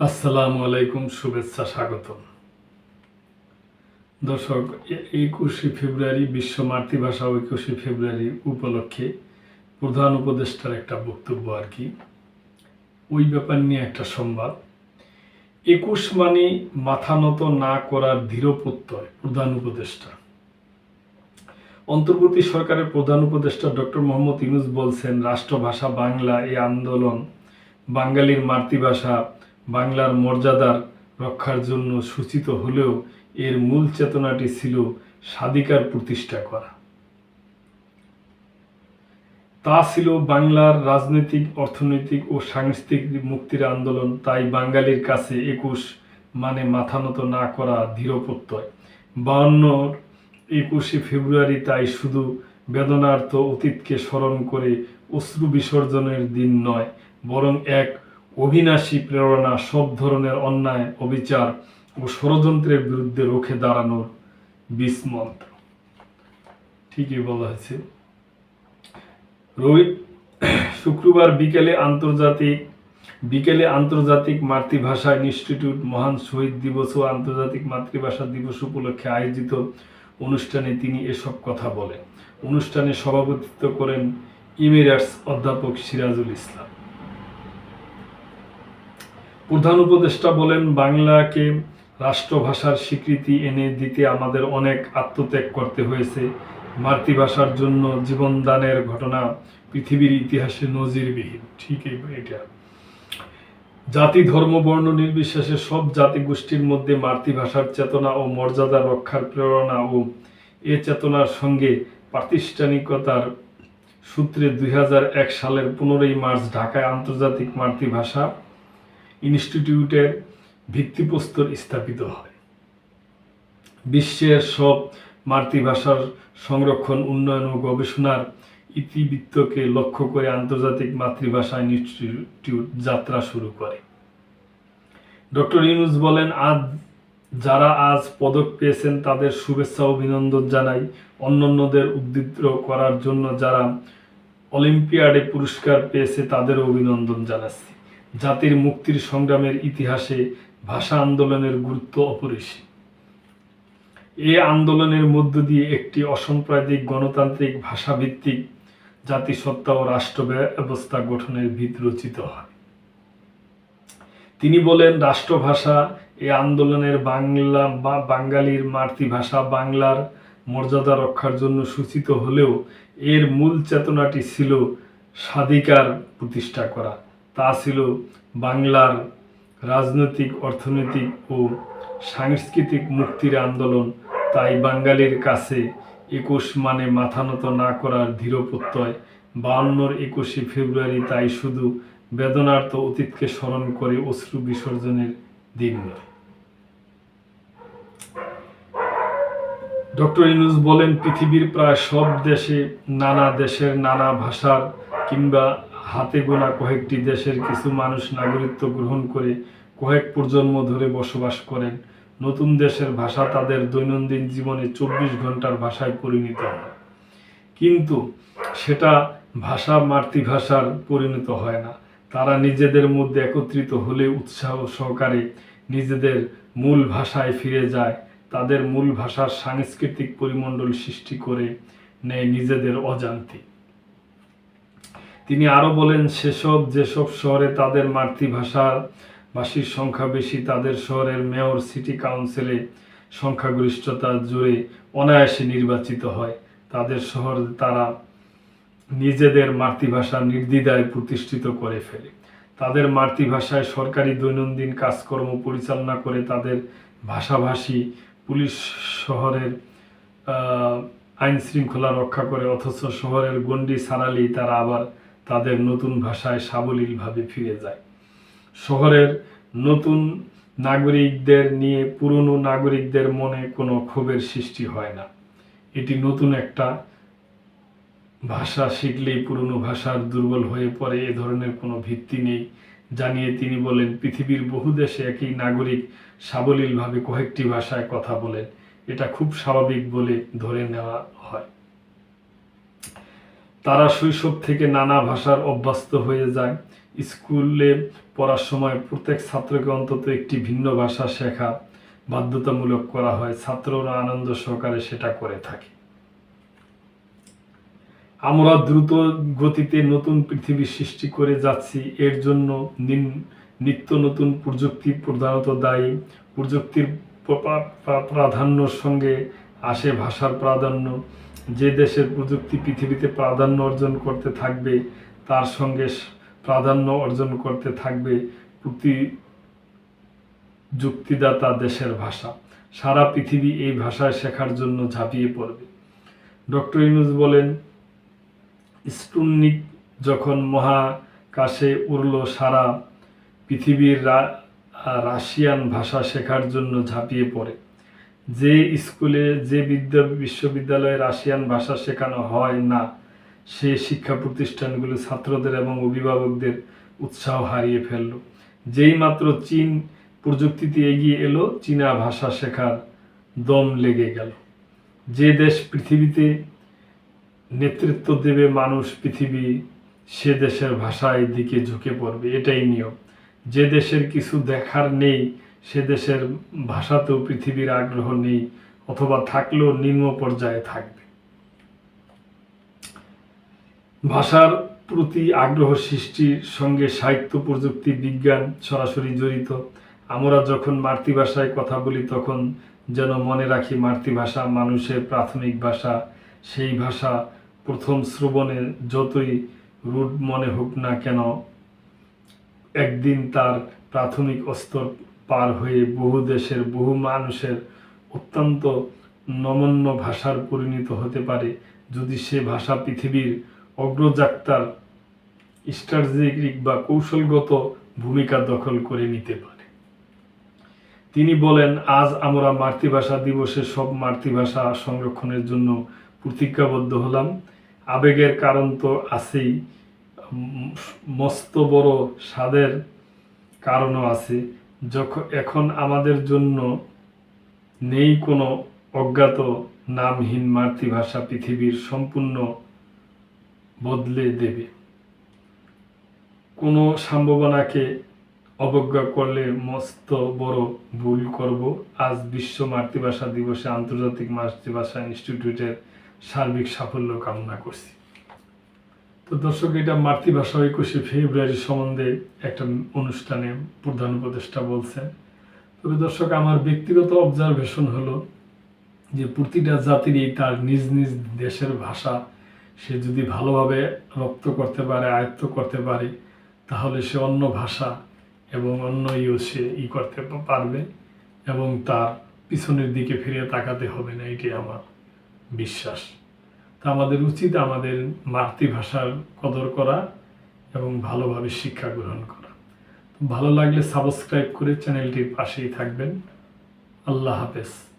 আসসালামু আলাইকুম, শুভেচ্ছা, স্বাগতম। দর্শক একুশে ফেব্রুয়ারি, বিশ্ব মাতৃভাষা একুশে ফেব্রুয়ারি উপলক্ষে প্রধান উপদেষ্টার একটা বক্তব্য আর কি। ওই ব্যাপার নিয়ে একটা সংবাদ। একুশ মানে মাথা নত না করার দৃঢ় প্রত্যয়, প্রধান উপদেষ্টা। অন্তর্বর্তী সরকারের প্রধান উপদেষ্টা ডক্টর মোহাম্মদ ইউনুস বলছেন, রাষ্ট্রভাষা বাংলা, এই আন্দোলন বাঙালির মাতৃভাষা বাংলার মর্যাদার রক্ষার জন্য সূচিত হলেও এর মূল চেতনাটি ছিল স্বাধিকার প্রতিষ্ঠা করা। তা ছিল বাংলার রাজনৈতিক, অর্থনৈতিক ও সাংস্কৃতিক মুক্তির আন্দোলন। তাই বাঙালির কাছে একুশ মানে মাথা নত না করা দৃঢ় প্রত্যয়। বাউন্নর একুশে ফেব্রুয়ারি তাই শুধু বেদনার্থ অতীতকে স্মরণ করে অশ্রু বিসর্জনের দিন নয়, বরং এক অবিনাশী প্রেরণা সব ধরনের অন্যায়, অবিচার ও ষড়যন্ত্রের বিরুদ্ধে রুখে দাঁড়ানোর বিস্মন্ত্র ঠিকই বলা হয়েছে। রবি, শুক্রবার বিকেলে আন্তর্জাতিক বিকেলে আন্তর্জাতিক মাতৃভাষা ইনস্টিটিউট মহান শহীদ দিবস ও আন্তর্জাতিক মাতৃভাষা দিবস উপলক্ষে আয়োজিত অনুষ্ঠানে তিনি এসব কথা বলেন। অনুষ্ঠানে সভাপতিত্ব করেন ইমিরাটস অধ্যাপক সিরাজুল ইসলাম। প্রধান উপদেষ্টা বলেন, বাংলাকে রাষ্ট্রভাষার স্বীকৃতি এনে দিতে আমাদের অনেক আত্মত্যাগ করতে হয়েছে। মাতৃভাষার জন্য জীবনদানের ঘটনা পৃথিবীর ইতিহাসে নজিরবিহীন। ঠিকই এটা। জাতি, ধর্ম, বর্ণ নির্বিশেষে সব জাতি গোষ্ঠীর মধ্যে মাতৃভাষার চেতনা ও মর্যাদা রক্ষার প্রেরণা ও এ চেতনার সঙ্গে প্রাতিষ্ঠানিকতার সূত্রে দুই হাজার এক সালের পনেরোই মার্চ ঢাকায় আন্তর্জাতিক মাতৃভাষা ইনস্টিটিউটের ভিত্তিপ্রস্তর স্থাপিত হয়। বিশ্বের সব মাতৃভাষার সংরক্ষণ, উন্নয়ন ও গবেষণার ইতিবৃত্তকে লক্ষ্য করে আন্তর্জাতিক মাতৃভাষা ইনস্টিটিউট যাত্রা শুরু করে। ডক্টর ইউনুস বলেন, আজ যারা আজ পদক পেয়েছেন, তাদের শুভেচ্ছা অভিনন্দন জানাই। অন্যান্যদের উদ্দীপ্ত করার জন্য যারা অলিম্পিয়াডে পুরস্কার পেয়েছে, তাদেরও অভিনন্দন জানাচ্ছি। জাতির মুক্তির সংগ্রামের ইতিহাসে ভাষা আন্দোলনের গুরুত্ব অপরিসীম। এ আন্দোলনের মধ্য দিয়ে একটি অসাম্প্রদায়িক গণতান্ত্রিক ভাষাভিত্তিক জাতিসত্তা ও রাষ্ট্র ব্যবস্থা গঠনের ভিত রচিত হয়। তিনি বলেন, রাষ্ট্রভাষা এ আন্দোলনের বাংলা বা বাঙালির মাতৃভাষা বাংলার মর্যাদা রক্ষার জন্য সূচিত হলেও এর মূল চেতনাটি ছিল স্বাধিকার প্রতিষ্ঠা করা। তা ছিল বাংলার রাজনৈতিক, অর্থনৈতিক ও সাংস্কৃতিক মুক্তির আন্দোলন। তাই বাঙালির কাছে একুশ মানে মাথা নত না করার দৃঢ় প্রত্যয়। একুশে ফেব্রুয়ারি তাই শুধু বেদনার্থ অতীতকে স্মরণ করে অশ্রু বিসর্জনের দিন। ডক্টর ইনুস বলেন, পৃথিবীর প্রায় সব দেশে নানা দেশের নানা ভাষার কিংবা হাতে গোনা কয়েকটি দেশের কিছু মানুষ নাগরিকত্ব গ্রহণ করে কয়েক প্রজন্ম ধরে বসবাস করেন। নতুন দেশের ভাষা তাদের দৈনন্দিন জীবনে চব্বিশ ঘণ্টার ভাষায় পরিণত হয়। কিন্তু সেটা ভাষা মাতৃভাষার পরিণত হয় না। তারা নিজেদের মধ্যে একত্রিত হলে উৎসাহ সহকারে নিজেদের মূল ভাষায় ফিরে যায়। তাদের মূল ভাষার সাংস্কৃতিক পরিমণ্ডল সৃষ্টি করে নেয় নিজেদের অজান্তে। তিনি আরও বলেন, সেসব যেসব শহরে তাদের মাতৃভাষা ভাষীর সংখ্যা বেশি, তাদের শহরের মেয়র, সিটি কাউন্সিলে সংখ্যাগরিষ্ঠতা জুড়ে অনায়াসে নির্বাচিত হয়। তাদের শহর তারা নিজেদের মাতৃভাষা নির্দ্বিধায় প্রতিষ্ঠিত করে ফেলে। তাদের মাতৃভাষায় সরকারি দৈনন্দিন কাজকর্ম পরিচালনা করে তাদের ভাষাভাষী পুলিশ শহরের আইন শৃঙ্খলা রক্ষা করে, অথচ শহরের গণ্ডি ছাড়ালেই তারা আবার তাদের নতুন ভাষায় সাবলীলভাবে ফিরে যায়। শহরের নতুন নাগরিকদের নিয়ে পুরনো নাগরিকদের মনে কোনো ক্ষোভের সৃষ্টি হয় না। এটি নতুন একটা ভাষা শিখলেই পুরনো ভাষার দুর্বল হয়ে পড়ে, এ ধরনের কোনো ভিত্তি নেই, জানিয়ে তিনি বলেন, পৃথিবীর বহু দেশে একই নাগরিক সাবলীলভাবে কয়েকটি ভাষায় কথা বলেন। এটা খুব স্বাভাবিক বলে ধরে নেওয়া হয়। তারা শৈশব থেকে নানা ভাষার অভ্যস্ত হয়ে যায়। স্কুলে পড়ার সময় প্রত্যেক ছাত্রকে অন্তত একটি ভিন্ন ভাষা শেখা বাধ্যতামূলক করা হয়। ছাত্ররা আনন্দ সহকারে সেটা করে থাকে। আমরা দ্রুত গতিতে নতুন পৃথিবী সৃষ্টি করে যাচ্ছি। এর জন্য নিত্য নতুন প্রযুক্তি প্রধানত দায়ী। প্রযুক্তির প্রা- প্রা- প্রাধান্যর সঙ্গে আসে ভাষার প্রাধান্য। যে দেশের প্রযুক্তি পৃথিবীতে প্রাধান্য অর্জন করতে থাকবে, তার সঙ্গে প্রাধান্য অর্জন করতে থাকবে প্রতি যুক্তিদাতা দেশের ভাষা। সারা পৃথিবী এই ভাষায় শেখার জন্য ঝাঁপিয়ে পড়বে। ডক্টর ইনুজ বলেন স্পুটনিক যখন মহাকাশে উড়ল, সারা পৃথিবীর রাশিয়ান ভাষা শেখার জন্য ঝাঁপিয়ে পড়ে। যে স্কুলে, যে বিদ্যা বিশ্ববিদ্যালয়ে রাশিয়ান ভাষা শেখানো হয় না, সে শিক্ষা প্রতিষ্ঠানগুলো ছাত্রদের এবং অভিভাবকদের উৎসাহ হারিয়ে ফেলল। যেই মাত্র চীন প্রযুক্তিতে এগিয়ে এলো, চীনা ভাষা শেখার দম লেগে গেল। যে দেশ পৃথিবীতে নেতৃত্ব দেবে মানুষ, পৃথিবী সে দেশের ভাষায় দিকে ঝুঁকে পড়বে, এটাই নিয়ম। যে দেশের কিছু দেখার নেই সে দেশের ভাষাতেও পৃথিবীর আগ্রহ নেই অথবা থাকলেও নিম্ন পর্যায়ে থাকবে। ভাষার প্রতি আগ্রহ সৃষ্টির সঙ্গে সাহিত্য প্রযুক্তি বিজ্ঞান সরাসরি জড়িত। আমরা যখন মাতৃভাষায় কথা বলি, তখন যেন মনে রাখি মাতৃভাষা মানুষের প্রাথমিক ভাষা। সেই ভাষা প্রথম শ্রবণে যতই রুট মনে হোক না কেন, একদিন তার প্রাথমিক স্তর পার হয়ে বহু দেশের, বহু মানুষের অত্যন্ত নমন্য ভাষার পরিণত হতে পারে। যদি সে ভাষা পৃথিবীর অগ্রযাত্রার স্ট্র্যাটেজিক বা কৌশলগত ভূমিকা দখল করে নিতে পারে। তিনি বলেন, আজ আমরা মাতৃভাষা দিবসে সব মাতৃভাষা সংরক্ষণের জন্য প্রতিজ্ঞাবদ্ধ হলাম। আবেগের কারণ তো আছেই। মস্ত বড় স্বাদের কারণও আছে। যখন এখন আমাদের জন্য নেই কোনো অজ্ঞাত নামহীন মাতৃভাষা পৃথিবীর সম্পূর্ণ বদলে দেবে। কোনো সম্ভাবনাকে অবজ্ঞা করলে মস্ত বড় ভুল করব। আজ বিশ্ব মাতৃভাষা দিবসে আন্তর্জাতিক মাতৃভাষা ইনস্টিটিউটের সার্বিক সাফল্য কামনা করছি। তো দর্শক, এটা মাতৃভাষা একুশে ফেব্রুয়ারি সম্বন্ধে একটা অনুষ্ঠানে প্রধান উপদেষ্টা বলছেন। তবে দর্শক, আমার ব্যক্তিগত অবজারভেশন হলো যে প্রতিটা জাতিরই তার নিজ নিজ দেশের ভাষা সে যদি ভালোভাবে রপ্ত করতে পারে, আয়ত্ত করতে পারে, তাহলে সে অন্য ভাষা এবং অন্য ইও সে ই করতে পারবে এবং তার পিছনের দিকে ফিরে তাকাতে হবে না এটি আমার বিশ্বাস। তা আমাদের উচিত আমাদের মাতৃভাষার কদর করা এবং ভালোভাবে শিক্ষা গ্রহণ করা। ভালো লাগলে সাবস্ক্রাইব করে চ্যানেলটির পাশেই থাকবেন। আল্লাহ হাফেজ।